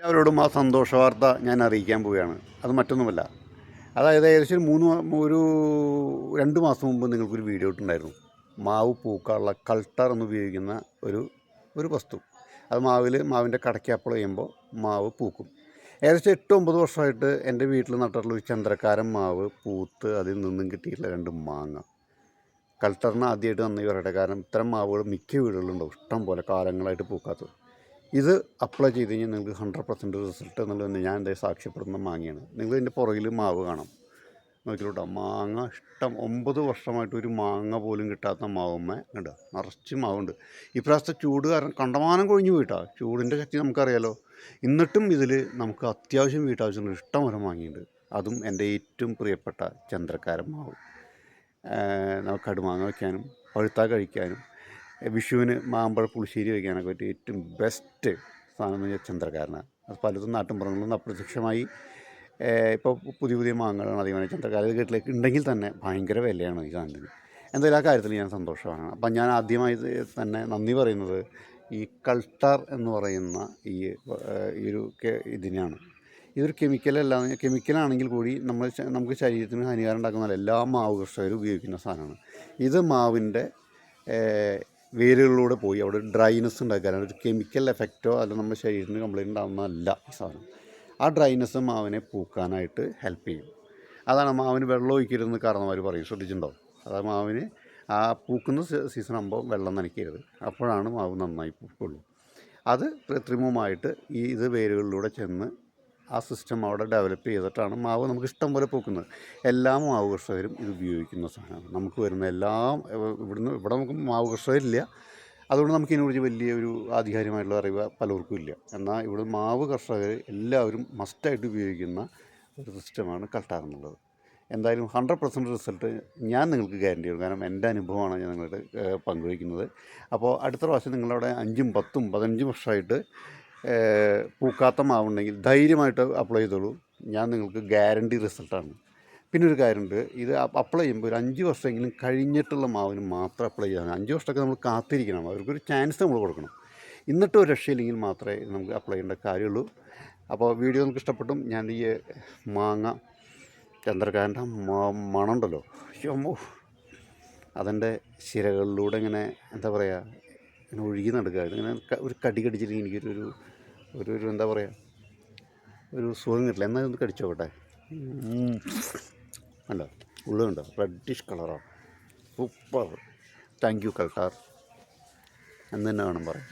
എല്ലാവരോടും ആ സന്തോഷ വാർത്ത ഞാൻ അറിയിക്കാൻ പോവുകയാണ്. അത് മറ്റൊന്നുമല്ല. അതായത് ഏകദേശം മൂന്ന് ഒരു രണ്ട് മാസം മുമ്പ് നിങ്ങൾക്കൊരു വീഡിയോ ഇട്ടുണ്ടായിരുന്നു. മാവ് പൂക്കാനുള്ള കൾട്ടർ എന്ന് ഉപയോഗിക്കുന്ന ഒരു ഒരു വസ്തു. അത് മാവിൽ മാവിന്റെ കടയ്ക്കാപ്പളം ചെയ്യുമ്പോൾ മാവ് പൂക്കും. ഏകദേശം എട്ട് ഒമ്പത് വർഷമായിട്ട് എന്റെ വീട്ടിൽ നട്ടിട്ടുള്ള ഒരു ചന്ദ്രക്കാരൻ മാവ് പൂത്ത് അതിൽ നിന്നും കിട്ടിയിട്ടുള്ള രണ്ട് മാങ്ങ. കൾട്ടറിന് ആദ്യമായിട്ട് നന്ദി പറയട്ടെ കാരണം ഇത്തരം മാവുകൾ മിക്ക വീടുകളിലുണ്ടാവും ഇഷ്ടം പോലെ കാലങ്ങളായിട്ട് പൂക്കാത്തത്. ഇത് അപ്ലൈ ചെയ്ത് കഴിഞ്ഞാൽ നിങ്ങൾക്ക് ഹൺഡ്രഡ് പെർസെന്റ് റിസൾട്ട് എന്നുള്ളത് ഞാൻ എന്റെ സാക്ഷ്യപ്പെടുന്ന മാങ്ങയാണ്. നിങ്ങൾ ഇതിന്റെ പുറകിൽ മാവ് കാണാം. നോക്കിലോട്ടോ മാങ്ങ ഇഷ്ടം ഒമ്പത് വർഷമായിട്ട് ഒരു മാങ്ങ പോലും കിട്ടാത്ത മാവുമ്മ ഉണ്ട് നിറച്ച് മാവുണ്ട്. ഇപ്രാവശ്യത്തെ ചൂട് കാരണം കണ്ടമാനം കൊഴിഞ്ഞു പോയിട്ടാ. ചൂടിന്റെ ശക്തി നമുക്കറിയാലോ. എന്നിട്ടും ഇതിൽ നമുക്ക് അത്യാവശ്യം വീട്ടാവശ്യമുള്ള ഇഷ്ടം വരെ മാങ്ങിയുണ്ട്. അതും എന്റെ ഏറ്റവും പ്രിയപ്പെട്ട ചന്ദ്രക്കാരൻ മാവ്. നമുക്ക് കടുമാങ്ങ വയ്ക്കാനും പഴുത്ത കഴിക്കാനും വിഷുവിന് മാമ്പഴ പുളിശ്ശേരി വയ്ക്കാനൊക്കെ പറ്റിയ ഏറ്റവും ബെസ്റ്റ് സാധനം എന്ന് വെച്ചാൽ ചന്ദ്രക്കാരനാണ് അത് പലതും നാട്ടിൻപുറങ്ങളിൽ നിന്ന് അപ്രത്യക്ഷമായി ഇപ്പോൾ പുതിയ പുതിയ മാങ്ങകളാണ് അധികമായി ചന്ദ്രക്കാരൻ വീട്ടിലേക്ക് ഉണ്ടെങ്കിൽ തന്നെ ഭയങ്കര വിലയാണ് ഈ സാധനത്തിന്. എന്തായാലും ആ കാര്യത്തിൽ ഞാൻ സന്തോഷമാണ് അപ്പം ഞാൻ ആദ്യമായി തന്നെ നന്ദി പറയുന്നത് ഈ കൾട്ടർ എന്ന് പറയുന്ന ഈ ഈ ഒരു ഇതിനാണ്. ഇതൊരു കെമിക്കലല്ല കെമിക്കലാണെങ്കിൽ കൂടി നമ്മൾ നമുക്ക് ശരീരത്തിന് ഹാനികാരം ഉണ്ടാക്കുന്ന എല്ലാ മാവ് കർഷകരും ഉപയോഗിക്കുന്ന സാധനമാണ്. ഇത് മാവിന്റെ വേരുകളിലൂടെ പോയി. അവിടെ ഡ്രൈനെസ് ഉണ്ടാക്കാനാണ് ഒരു കെമിക്കൽ എഫക്റ്റോ അല്ല നമ്മുടെ ശരീരത്തിന് കംപ്ലൈന്റ് ഉണ്ടാകുന്നതല്ല ഈ സാധനം. ആ ഡ്രൈനെസ് മാവിനെ പൂക്കാനായിട്ട് ഹെൽപ്പ് ചെയ്യും. അതാണ് മാവിന് വെള്ളം ഒഴിക്കരുതെന്ന് കാരണവർ പറയും. ശ്രദ്ധിച്ചിട്ടുണ്ടോ? അതായത് മാവിന് ആ പൂക്കുന്ന സീസൺ ആകുമ്പോൾ വെള്ളം നനയ്ക്കരുത്. അപ്പോഴാണ് മാവ് നന്നായി പൂക്കുള്ളൂ. അത് കൃത്രിമമായിട്ട് ഈ ഇത് വേരുകളിലൂടെ ചെന്ന് ആ സിസ്റ്റം അവിടെ ഡെവലപ്പ് ചെയ്തിട്ടാണ് മാവ് നമുക്ക് ഇഷ്ടം പോലെ പൂക്കുന്നത്. എല്ലാ മാവ് കർഷകരും ഇത് ഉപയോഗിക്കുന്ന സാധനമാണ്. നമുക്ക് വരുന്ന എല്ലാ ഇവിടുന്ന് ഇവിടെ നമുക്ക് മാവ് കർഷകരില്ല. അതുകൊണ്ട് നമുക്ക് ഇതിനെക്കുറിച്ച് വലിയ ഒരു ആധികാരികമായിട്ടുള്ള അറിവ് പലർക്കും ഇല്ല. എന്നാൽ ഇവിടെ മാവ് കർഷകർ എല്ലാവരും മസ്റ്റായിട്ട് ഉപയോഗിക്കുന്ന ഒരു സിസ്റ്റമാണ് കട്ടാർ എന്നുള്ളത്. എന്തായാലും ഹൺഡ്രഡ് പെർസെന്റ് റിസൾട്ട് ഞാൻ നിങ്ങൾക്ക് ഗ്യാരണ്ടി ചെയ്യും. കാരണം എന്റെ അനുഭവമാണ് ഞാൻ നിങ്ങളുടെ പങ്കുവയ്ക്കുന്നത്. അപ്പോൾ അടുത്ത പ്രാവശ്യം നിങ്ങളവിടെ അഞ്ചും പത്തും പതിനഞ്ചും വർഷമായിട്ട് പൂക്കാത്ത മാവുണ്ടെങ്കിൽ ധൈര്യമായിട്ട് അപ്ലൈ ചെയ്തോളൂ. ഞാൻ നിങ്ങൾക്ക് ഗ്യാരണ്ടി റിസൾട്ടാണ് പിന്നെ ഒരു കാര്യമുണ്ട് ഇത് അപ്ലൈ ചെയ്യുമ്പോൾ ഒരു അഞ്ച് വർഷമെങ്കിലും കഴിഞ്ഞിട്ടുള്ള മാവിന് മാത്രം അപ്ലൈ ചെയ്യണം അഞ്ച് വർഷമൊക്കെ നമ്മൾ കാത്തിരിക്കണം. അവർക്കൊരു ചാൻസ് നമ്മൾ കൊടുക്കണം. എന്നിട്ട് ഒരു രക്ഷയില്ലെങ്കിൽ മാത്രമേ നമുക്ക് അപ്ലൈ ചെയ്യേണ്ട കാര്യമുള്ളൂ. അപ്പോൾ വീഡിയോ നമുക്ക് ഇഷ്ടപ്പെട്ടും. ഞാൻ ഈ മാങ്ങ ചന്ദ്രകാരന്റെ മാ ഉണ്ടല്ലോ അയ്യോ അതിന്റെ ശിരകളിലൂടെ ഇങ്ങനെ എന്താ പറയുക ഇങ്ങനെ ഒഴുകി നടക്കുകയായിരുന്നു ഇങ്ങനെ ഒരു കടി കടിച്ചിട്ട് എനിക്കൊരു ഒരു ഒരു എന്താ പറയുക ഒരു സുഖം കിട്ടില്ല. എന്നാൽ ഒന്ന് കടിച്ചു നോക്കട്ടെ അല്ല ഉള്ളുണ്ടോ റെഡിഷ് കളറാണ് സൂപ്പർ താങ്ക് യു കൽട്ടാർ എന്ന് തന്നെ വേണം പറയാം